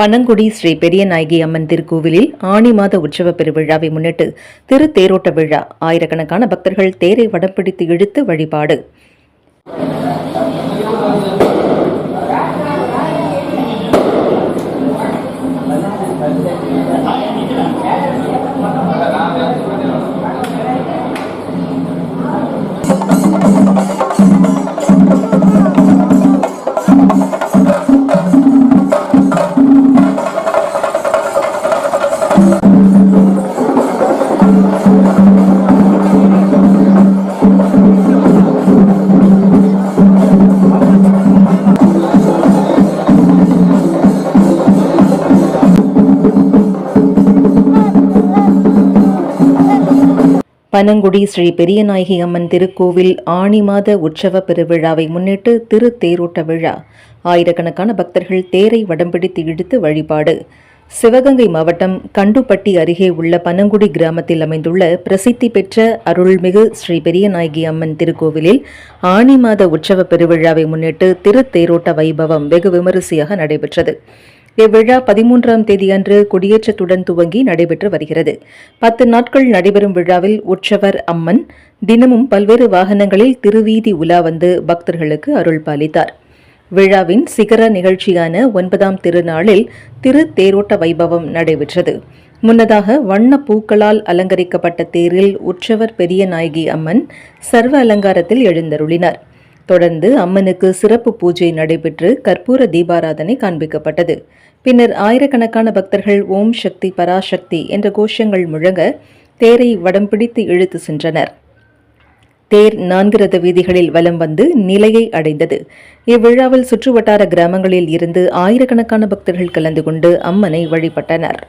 பனங்குடி ஸ்ரீ பெரியநாயகி அம்மன் திருக்கோவிலில் ஆனி மாத உற்சவ பெருவிழாவை முன்னிட்டு திரு தேரோட்ட விழா. ஆயிரக்கணக்கான பக்தர்கள் தேரை வடம்பிடித்து இழுத்து வழிபாடு. பனங்குடி ஸ்ரீ பெரியநாயகி அம்மன் திருக்கோவில் ஆனி மாத உற்சவ பெருவிழாவை முன்னிட்டு திரு தேரோட்ட விழா. ஆயிரக்கணக்கான பக்தர்கள் தேரை வடம்பிடித்து இழுத்து வழிபாடு. சிவகங்கை மாவட்டம் கண்டுப்பட்டி அருகே உள்ள பனங்குடி கிராமத்தில் அமைந்துள்ள பிரசித்தி பெற்ற அருள்மிகு ஸ்ரீ பெரியநாயகி அம்மன் திருக்கோவிலில் ஆனி மாத உற்சவ பெருவிழாவை முன்னிட்டு திருத்தேரோட்ட வைபவம் வெகு விமரிசையாக நடைபெற்றது. இவ்விழா பதிமூன்றாம் தேதியன்று கொடியேற்றத்துடன் துவங்கி நடைபெற்று வருகிறது. பத்து நாட்கள் நடைபெறும் விழாவில் உற்சவர் அம்மன் தினமும் பல்வேறு வாகனங்களில் திருவீதி உலா வந்து பக்தர்களுக்கு அருள் பாலித்தார் விழாவின் சிகர நிகழ்ச்சியான ஒன்பதாம் திருநாளில் திரு தேரோட்ட வைபவம் நடைபெற்றது. முன்னதாக வண்ண பூக்களால் அலங்கரிக்கப்பட்ட தேரில் உற்சவர் பெரிய நாயகி அம்மன் சர்வ அலங்காரத்தில் எழுந்தருளினார். தொடர்ந்து அம்மனுக்கு சிறப்பு பூஜை நடைபெற்று கற்பூர தீபாராதனை காண்பிக்கப்பட்டது. பின்னர் ஆயிரக்கணக்கான பக்தர்கள் ஓம் சக்தி பராசக்தி என்ற கோஷங்கள் முழங்க தேரை வடம் பிடித்து இழுத்து சென்றனர். தேர் நான்கு ரத வீதிகளில் வலம் வந்து நிலையை அடைந்தது. இவ்விழாவில் சுற்றுவட்டார கிராமங்களில் இருந்து ஆயிரக்கணக்கான பக்தர்கள் கலந்து கொண்டு அம்மனை வழிபட்டனர்.